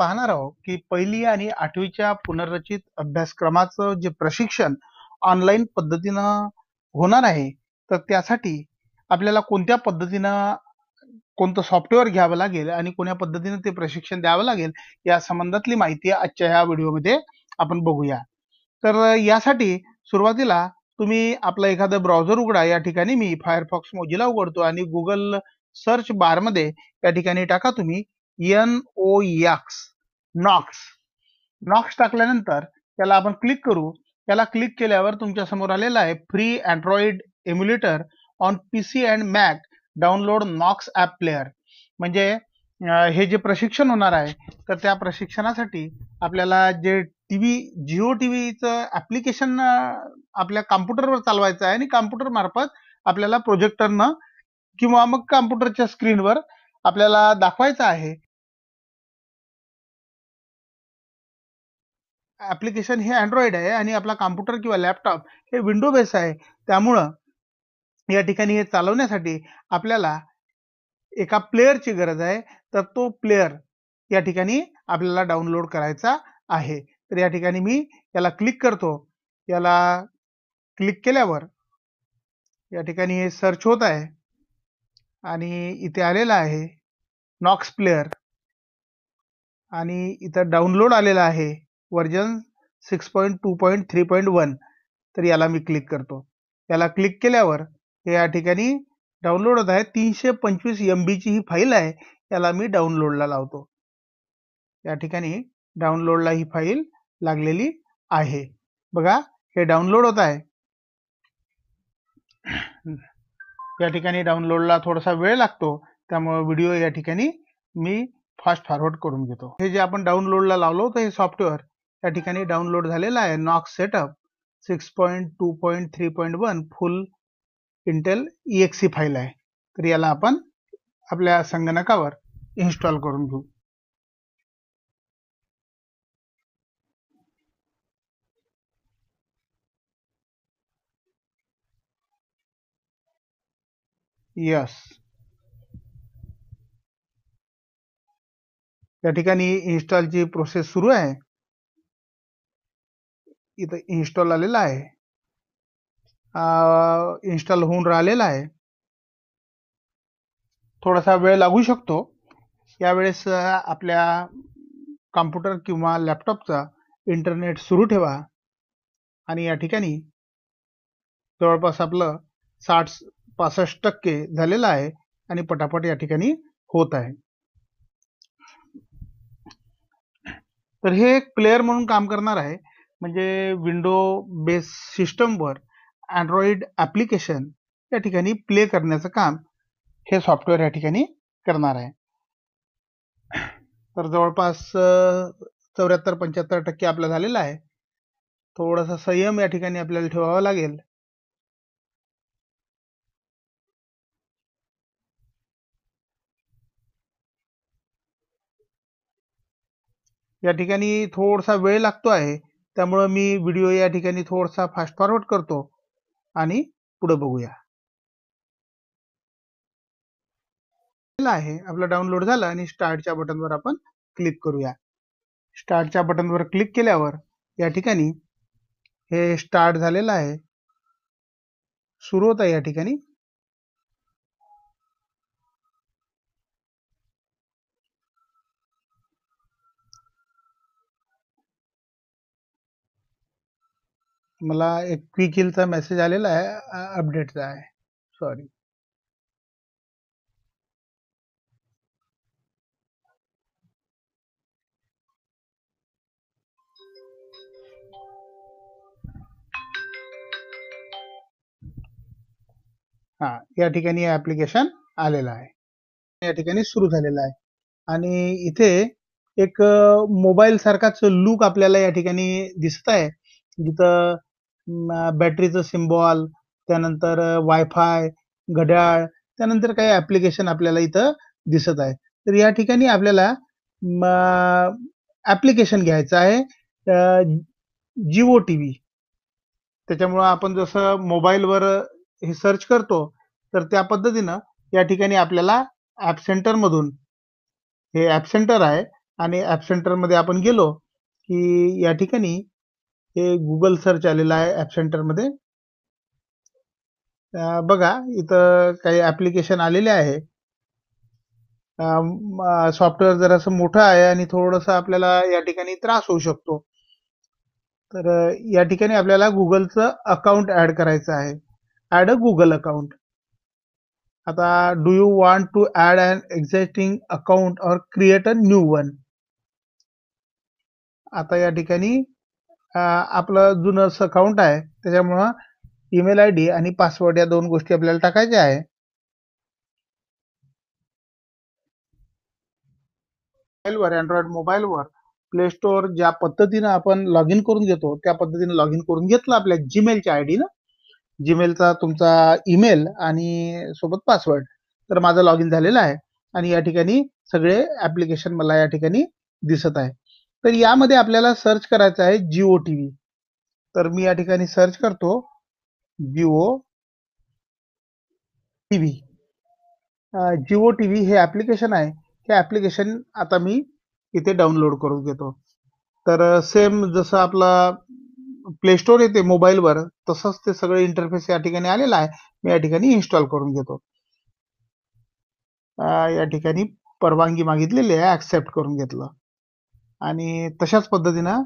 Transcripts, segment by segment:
पाहणार आहोत की पहिली आणि आठवीच्या पुनर्रचित अभ्यासक्रमाचं जे प्रशिक्षण ऑनलाईन पद्धतीनं होणार आहे तर त्यासाठी आपल्याला कोणत्या पद्धतीनं कोणतं सॉफ्टवेअर घ्यावं लागेल आणि कोण्या पद्धतीने ते प्रशिक्षण द्यावं लागेल या संबंधातली माहिती आजच्या ह्या व्हिडिओमध्ये आपण बघूया. तर यासाठी सुरुवातीला तुम्ही आपला एखादा ब्राउझर उघडा या ठिकाणी मी फायरफॉक्स मोजिला उघडतो आणि गुगल सर्च बारमध्ये या ठिकाणी टाका तुम्ही N O X Nox Nox टाकल्यानंतर त्याला आपण क्लिक करू. त्याला क्लिक केल्यावर तुमच्यासमोर आलेला आहे free Android emulator on P C and Mac download Nox app player म्हणजे हे जे प्रशिक्षण होणार आहे तर त्या प्रशिक्षणासाठी आपल्याला जे टी व्ही जिओ टी व्हीचं ॲप्लिकेशन आपल्या कॉम्प्युटरवर चालवायचं आहे आणि कॉम्प्युटर मार्फत आपल्याला प्रोजेक्टरनं किंवा मग कॉम्प्युटरच्या स्क्रीनवर आपल्याला दाखवायचं आहे. ऍप्लिकेशन हे अँड्रॉइड आहे आणि आपला कॉम्प्युटर किंवा लॅपटॉप हे विंडो बेस आहे. त्यामुळं या ठिकाणी हे चालवण्यासाठी आपल्याला एका प्लेअरची गरज आहे. तर तो प्लेअर या ठिकाणी आपल्याला डाउनलोड करायचा आहे. तर या ठिकाणी मी याला क्लिक करतो. याला क्लिक केल्यावर या ठिकाणी हे सर्च होत आहे. आणि इथे आलेला आहे नॉक्स प्लेअर आणि इथं डाउनलोड आलेला आहे. Version six point two point three point one. तर याला मी क्लिक करतो. याला क्लिक केल्यावर हे या ठिकाणी डाउनलोड होत आहे. तीनशे पंचवीस एम बीची ही फाईल आहे. याला मी डाउनलोडला लावतो. या ठिकाणी डाउनलोडला ही फाईल लागलेली आहे. बघा हे डाउनलोड होत आहे. या ठिकाणी डाउनलोडला थोडासा वेळ लागतो. त्यामुळे व्हिडिओ या ठिकाणी मी फास्ट फॉरवर्ड करून घेतो. हे जे आपण डाउनलोडला लावलं होतं हे सॉफ्टवेअर या ठिकाणी डाउनलोड झालेलं आहे. Nox setup six point two point three point one full Intel EXE file आहे. तर याला आपण आपल्या संगणकावर इन्स्टॉल करून घेऊ. यस या ठिकाणी प्रोसेस सुरू आहे. इथं इन्स्टॉल आलेला आहे. इन्स्टॉल होऊन राहिलेला आहे. थोडासा वेळ लागू शकतो. यावेळेस आपल्या कॉम्प्युटर किंवा लॅपटॉपचा इंटरनेट सुरू ठेवा. आणि या ठिकाणी जवळपास आपलं साठ पासष्ट टक्के झालेलं आहे आणि पटापट या ठिकाणी होत आहे. तर हे एक प्लेअर म्हणून काम करणार आहे. म्हणजे विंडो बेस सिस्टमवर अँड्रॉइड ॲप्लिकेशन या ठिकाणी प्ले करण्याचं काम हे सॉफ्टवेअर या ठिकाणी करणार आहे. तर जवळपास चौऱ्याहत्तर पंच्याहत्तर टक्के आपला झालेला आहे. थोडासा संयम या ठिकाणी आपल्याला ठेवावा लागेल. या ठिकाणी थोडासा वेळ लागतो आहे. त्यामुळं मी व्हिडिओ या ठिकाणी थोडासा फास्ट फॉरवर्ड करतो आणि पुढे बघूया. आहे आपला डाउनलोड झालं आणि स्टार्टच्या बटनवर आपण क्लिक करूया. स्टार्टच्या बटनवर क्लिक केल्यावर या ठिकाणी हे स्टार्ट झालेलं आहे. सुरू होत या ठिकाणी. मला एक क्विक हिलचा मेसेज आलेला आहे. अपडेटचा आहे. सॉरी हा या ठिकाणी ऍप्लिकेशन आलेलं आहे. या ठिकाणी सुरू झालेलं आहे. आणि इथे एक मोबाईल सारखाच लुक आपल्याला या ठिकाणी दिसत आहे. जिथं बॅटरीचं सिम्बॉल त्यानंतर वायफाय घड्याळ त्यानंतर काही ऍप्लिकेशन आपल्याला इथं दिसत आहे. तर या ठिकाणी आपल्याला ऍप्लिकेशन घ्यायचं आहे जिओ टी व्ही त्याच्यामुळं आपण जसं मोबाईलवर हे सर्च करतो तर त्या पद्धतीनं या ठिकाणी आपल्याला ॲप सेंटरमधून हे ॲप सेंटर आहे आणि ॲप सेंटरमध्ये आपण गेलो की या ठिकाणी हे गुगल सर्च आलेलं आहे ॲप सेंटरमध्ये बघा इथं काही ॲप्लिकेशन आलेले आहे. सॉफ्टवेअर जरासं मोठं आहे आणि थोडंसं आपल्याला या ठिकाणी त्रास होऊ शकतो तर या ठिकाणी आपल्याला गुगलचं अकाउंट ऍड करायचं आहे. ऍड अ गुगल अकाउंट आता do you want to add an existing account or create a new one आता या ठिकाणी आपलं जुनं अकाउंट आहे त्याच्यामुळं ईमेल आय डी आणि पासवर्ड या दोन गोष्टी आपल्याला टाकायच्या आहे. मोबाईलवर अँड्रॉइड मोबाईलवर प्ले स्टोअर ज्या पद्धतीनं आपण लॉग इन करून घेतो त्या पद्धतीने लॉग इन करून घेतलं आपल्या जीमेलच्या आय ना. जीमेलचा तुमचा ईमेल आणि सोबत पासवर्ड तर माझं लॉग इन झालेलं आहे आणि या ठिकाणी सगळे ऍप्लिकेशन मला या ठिकाणी दिसत आहे. तर यामध्ये आपल्याला सर्च करायचं आहे जिओ टी व्ही तर मी या ठिकाणी सर्च करतो Jio T V Jio T V हे ऍप्लिकेशन आहे. हे ऍप्लिकेशन आता मी इथे डाउनलोड करून घेतो. तर सेम जसं आपला प्ले स्टोअर येते मोबाईलवर तसंच ते सगळे इंटरफेस या ठिकाणी आलेलं आहे. मी या ठिकाणी इन्स्टॉल करून घेतो. या ठिकाणी परवानगी मागितलेली आहे ऍक्सेप्ट करून घेतलं. आणि तशाच पद्धतीनं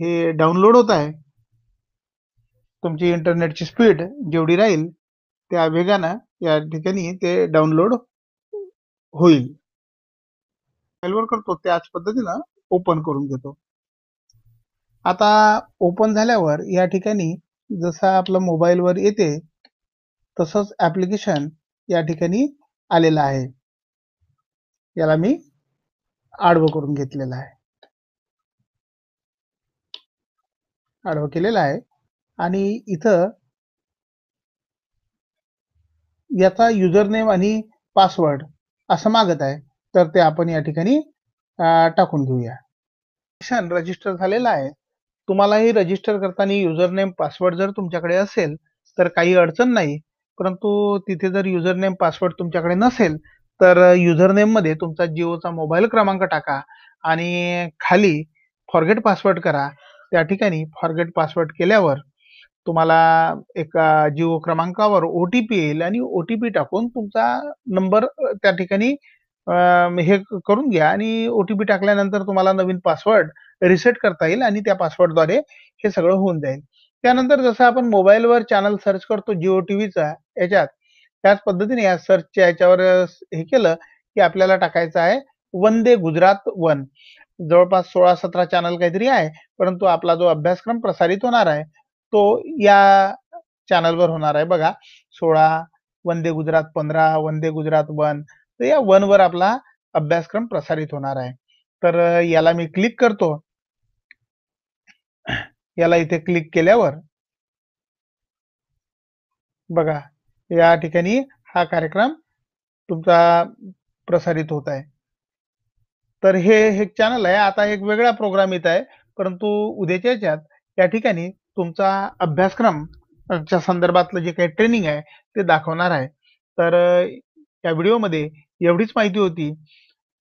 हे डाउनलोड होत आहे. तुमची इंटरनेटची स्पीड जेवढी राहील त्या वेगानं या ठिकाणी ते डाउनलोड होईल. फाईलवर करतो त्याच पद्धतीनं ओपन करून घेतो. आता ओपन झाल्यावर या ठिकाणी जसं आपला मोबाईलवर येते तसंच ऍप्लिकेशन या ठिकाणी आलेलं आहे. याला मी आडवं करून घेतलेलं आहे. आडवं केलेला आहे. आणि इथं याचा युजर नेम आणि पासवर्ड असं मागत आहे. तर ते आपण या ठिकाणी टाकून घेऊया. रजिस्टर झालेला आहे. तुम्हालाही रजिस्टर करताना युजर नेम पासवर्ड जर तुमच्याकडे असेल तर काही अडचण नाही. परंतु तिथे जर युजर नेम पासवर्ड तुमच्याकडे नसेल तर युजर नेममध्ये तुमचा जिओचा मोबाईल क्रमांक टाका आणि खाली फॉरगेट पासवर्ड करा. त्या ठिकाणी फॉरगेट पासवर्ड केल्यावर तुम्हाला एका जिओ क्रमांकावर ओ टी पी येईल आणि ओ टी पी टाकून तुमचा नंबर त्या ठिकाणी हे करून घ्या आणि ओ टी पी टाकल्यानंतर तुम्हाला नवीन पासवर्ड रिसेट करता येईल आणि त्या पासवर्डद्वारे हे सगळं होऊन जाईल. त्यानंतर जसं आपण मोबाईलवर चॅनल सर्च करतो जिओ टीव्हीचा याच्यात त्याच पद्धतीने या सर्चच्या याच्यावर हे केलं की आपल्याला टाकायचं आहे वंदे गुजरात वन. जवळपास सोळा सतरा चॅनल काहीतरी आहे परंतु आपला जो अभ्यासक्रम प्रसारित होणार आहे तो या चॅनलवर होणार आहे. बघा सोळा वंदे गुजरात पंधरा वंदे गुजरात वन. तर या वन वर आपला अभ्यासक्रम प्रसारित होणार आहे. तर याला मी क्लिक करतो. याला इथे क्लिक केल्यावर बघा या ठिकाणी हा कार्यक्रम तुमचा प्रसारित होत आहे. तर हे एक चॅनल आहे. आता एक वेगळा प्रोग्राम येत आहे. परंतु उद्याच्या याच्यात या ठिकाणी तुमचा अभ्यासक्रम च्या संदर्भातलं जे काही ट्रेनिंग आहे ते दाखवणार आहे. तर या व्हिडिओमध्ये एवढीच माहिती होती.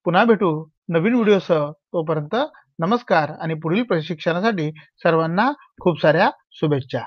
पुन्हा भेटू नवीन व्हिडिओसह. तोपर्यंत नमस्कार आणि पुढील प्रशिक्षणासाठी सर्वांना खूप साऱ्या शुभेच्छा.